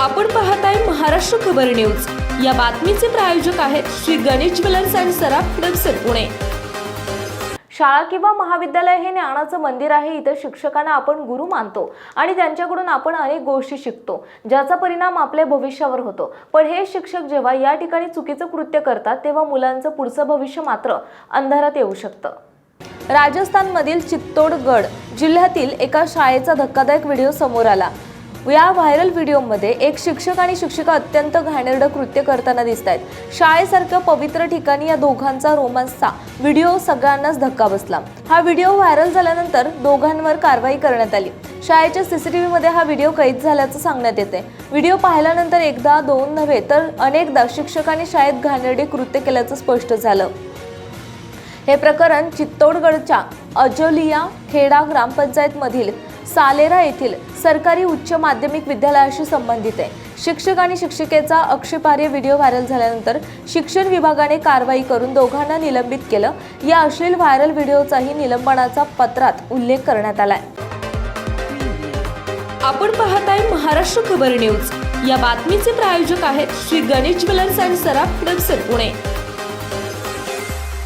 आपण पाहताय महाराष्ट्र खबर न्यूज. या बातमीचे प्रायोजक आहेत श्री गणेश ज्वेलर्स अँड सराफ हडपसर पुणे. शाळा किंवा महाविद्यालय हे ज्ञानाचं मंदिर आहे इथं शिक्षकांना आपण गुरु मानतो आणि त्यांच्याकडून आपण अनेक गोष्टी शिकतो ज्याचा परिणाम आपल्या भविष्यावर होतो. पण हे शिक्षक जेव्हा या ठिकाणी चुकीचं कृत्य करतात तेव्हा मुलांचं पुढचं भविष्य मात्र अंधारात येऊ शकतं. राजस्थानमधील चित्तोडगड जिल्ह्यातील एका शाळेचा धक्कादायक व्हिडिओ समोर आला. या व्हायरल व्हिडिओमध्ये एक शिक्षक आणि शिक्षिका अत्यंत घाणेरडं कृत्य करताना दिसत आहेत शाळेसारख्या पवित्र ठिकाणी या दोघांचा रोमांसचा व्हिडिओ सगळ्यांनाच धक्का बसला. हा व्हिडिओ व्हायरल झाल्यानंतर दोघांवर कारवाई करण्यात आली. शाळेच्या सीसीटीव्ही मध्ये हा व्हिडिओ कैद झाल्याचं सांगण्यात येते व्हिडिओ पाहिल्यानंतर एकदा दोन नव्हे तर अनेकदा शिक्षकांनी शाळेत घाणेरडे कृत्य केल्याचं स्पष्ट झालं. हे प्रकरण चित्तोडगडच्या अजोलिया खेडा ग्रामपंचायतमधील सालेरा येथील सरकारी उच्च माध्यमिक विद्यालयाशी संबंधित आहे. शिक्षक आणि शिक्षिकेचा अक्षेपार्य व्हिडिओ व्हायरल झाल्यानंतर शिक्षण विभागाने कारवाई करून दोघांना निलंबित केलं. या अश्लील व्हायरल व्हिडिओचाही निलंबनाचा पत्रात उल्लेख करण्यात आलाय. आपण पाहत आहे महाराष्ट्र खबर न्यूज. या बातमीचे प्रायोजक आहेत Shri Ganesh jewellers and Saraf Pune.